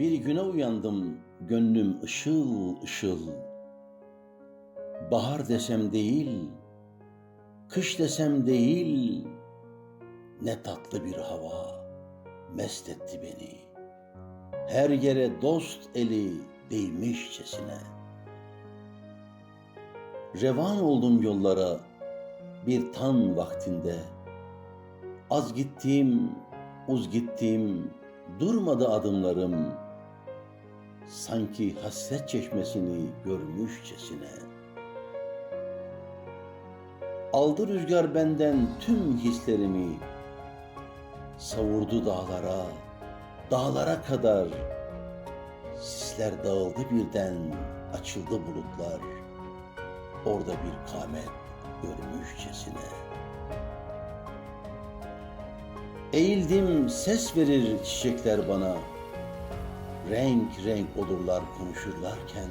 Bir güne uyandım, gönlüm ışıl ışıl. Bahar desem değil, kış desem değil. Ne tatlı bir hava mest etti beni. Her yere dost eli değmişçesine. Revan oldum yollara bir tan vaktinde. Az gittim, uz gittim, durmadı adımlarım. Sanki hasret çeşmesini görmüşçesine. Aldı rüzgar benden tüm hislerimi. Savurdu dağlara, dağlara kadar. Sisler dağıldı birden, açıldı bulutlar. Orada bir kamet görmüşçesine. Eğildim ses verir çiçekler bana. Renk renk olurlar konuşurlarken.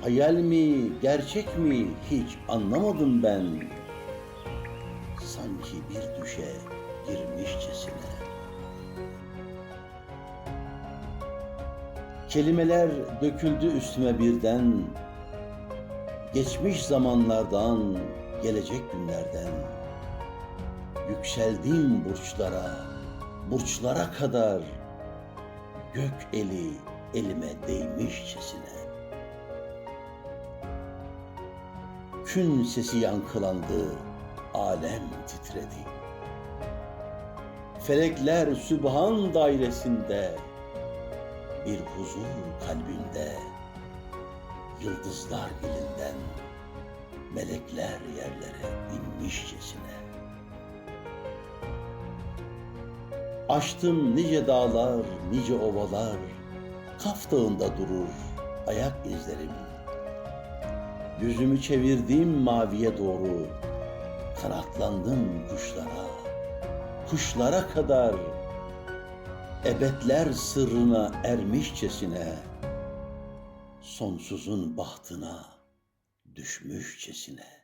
Hayal mi, gerçek mi hiç anlamadım ben. Sanki bir düşe girmişçesine. Kelimeler döküldü üstüme birden. Geçmiş zamanlardan, gelecek günlerden. Yükseldim burçlara, burçlara kadar. Gök eli elime değmişçesine. Kün sesi yankılandı, alem titredi. Felekler sübhan dairesinde, bir huzur kalbinde, yıldızlar ilinden, melekler yerlere inmişçesine. Aştım nice dağlar, nice ovalar, Kaf dağında durur ayak izlerim. Yüzümü çevirdim maviye doğru, kanatlandım kuşlara, kuşlara kadar, ebedler sırrına ermişçesine, sonsuzun bahtına düşmüşçesine.